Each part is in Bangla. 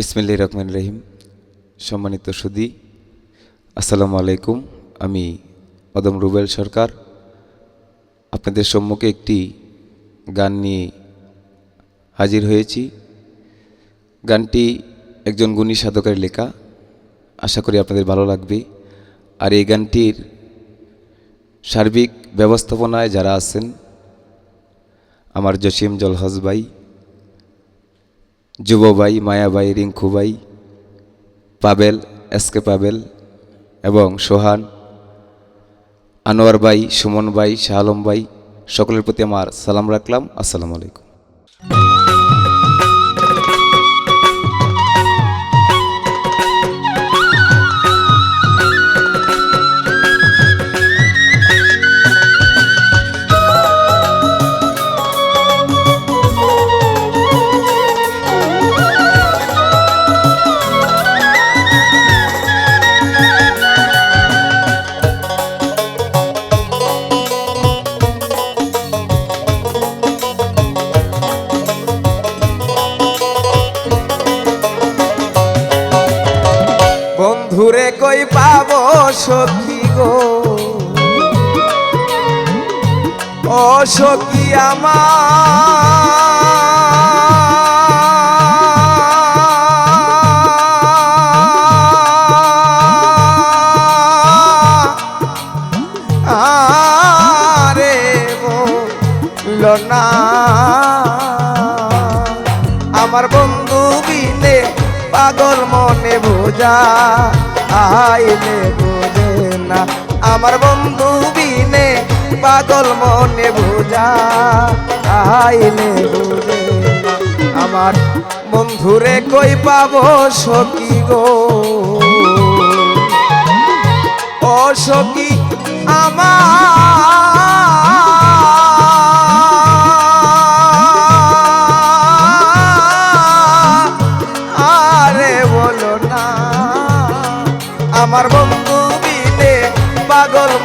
বিসমিল্লা রহমান রহিম। সম্মানিত সুদী, আসসালামু আলাইকুম। আমি অদম রুবেল সরকার। আপনাদের সম্মুখে একটি গান নিয়ে হাজির হয়েছি। গানটি একজন গুণী সাধকের লেখা। আশা করি আপনাদের ভালো লাগবে। আর এই গানটির সার্বিক ব্যবস্থাপনায় যারা আছেন, আমার জসিম জলহজ ভাই যুবভাই মায়াবাই রিঙ্কুবাই পাবেল এসকে পাবেল এবং সোহান আনোয়ার ভাই সুমন ভাই শাহ ভাই সকলের প্রতি আমার সালাম রাখলাম। আসসালামু আলাইকুম। পাবো সখী গো। ও সখী আমার। না। আমার বন্ধু বিনে পাগল মনে বোঝা আইলে বোঝে না, আমার বন্ধু বিনে পাগল মনে বোঝা। আইলে বোঝে আমার বন্ধুরে কই পাবো সখী গো? ও আমার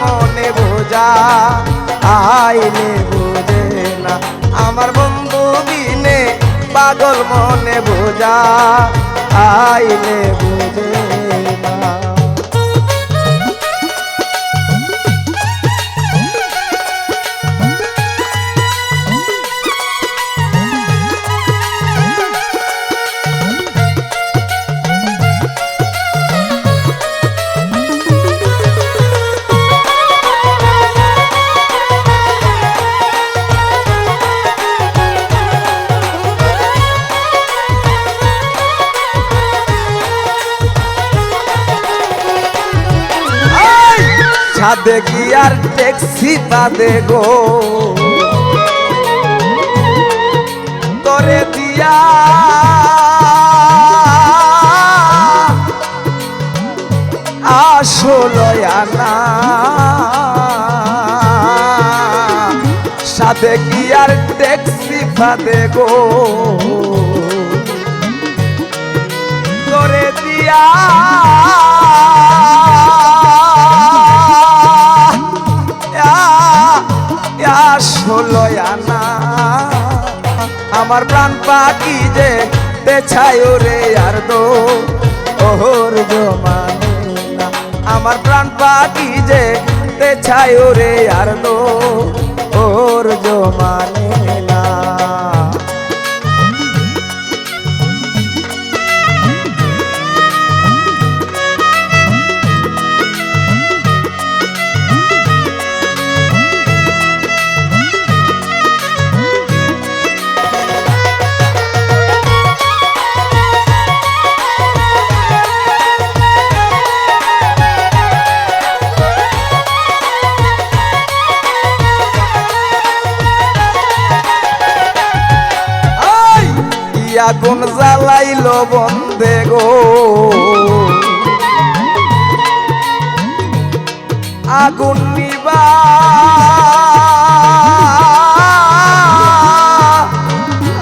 মনে বোঝা আইলে বোঝে না। আমার বন্ধু দিনে পাগল মনে বোঝা আইলে বোঝে না। ছাদে কি আর ট্যাক্সি পাদে গো? তরে দিয়া আসল আনা। সাথে কি আর ট্যাক্সি পাদে গো? করে দিয়া প্রাণ পাখি যে বেছায় রে আর দো। ওহর জমানে আমার প্রাণ পাখি যে বেছায় রে আগুন জ্বালাইল বন্ধে গো। আগুন নিবা।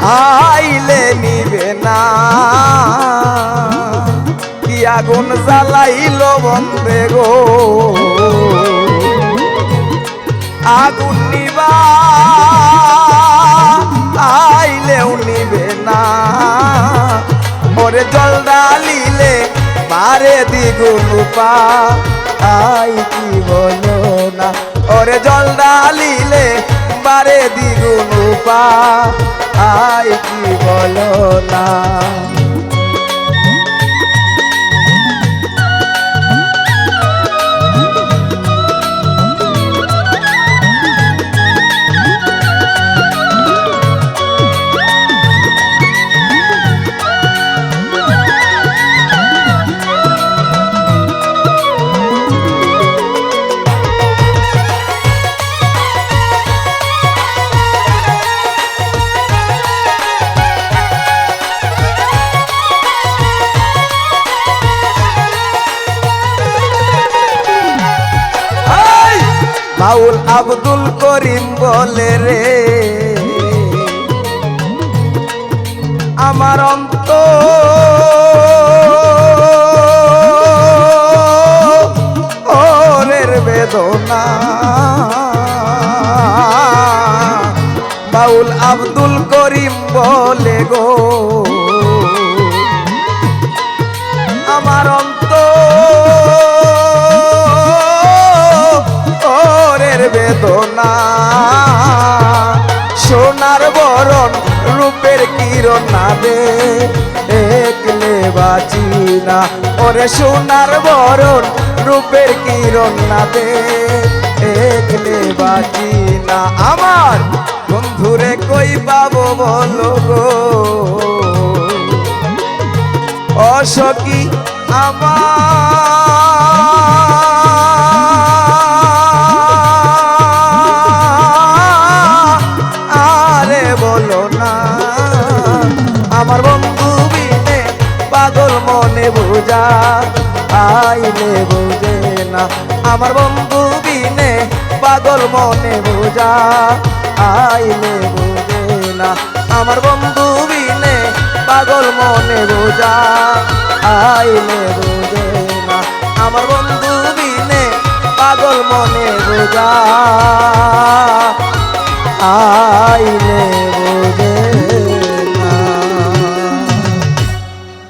আইলে নিবে না। কি আগুন জ্বালাইল বন্ধে গো। আগুন নিবা। ওরে জল ডালিলে মারে দ্বিগুণ পা আই কি বলো না? ওরে জল ডালিলে পারে দ্বিগুণ পা আই কি বলো না? আব্দুল করিম বলে রে আমার অন্ত ওরের বেদনা। বাউল আব্দুল করিম বলে গো বেদনা। সোনার বরণ রূপের কিরণ না দে একলে বাঁচি না ওরে সোনার বরণ রূপের কিরণ না দে একলে বাঁচি না আমার বন্ধুরে কই পাবো বলো গো? আমার যা আইলে বোঝে না। আমার বন্ধু বিনে পাগল মনে বোঝা। আইলে বোঝে না। আমার বন্ধু বিনে পাগল মনে বোঝা। আইলে বোঝে না। আমার বন্ধু বিনে পাগল মনে বোঝা। আইলে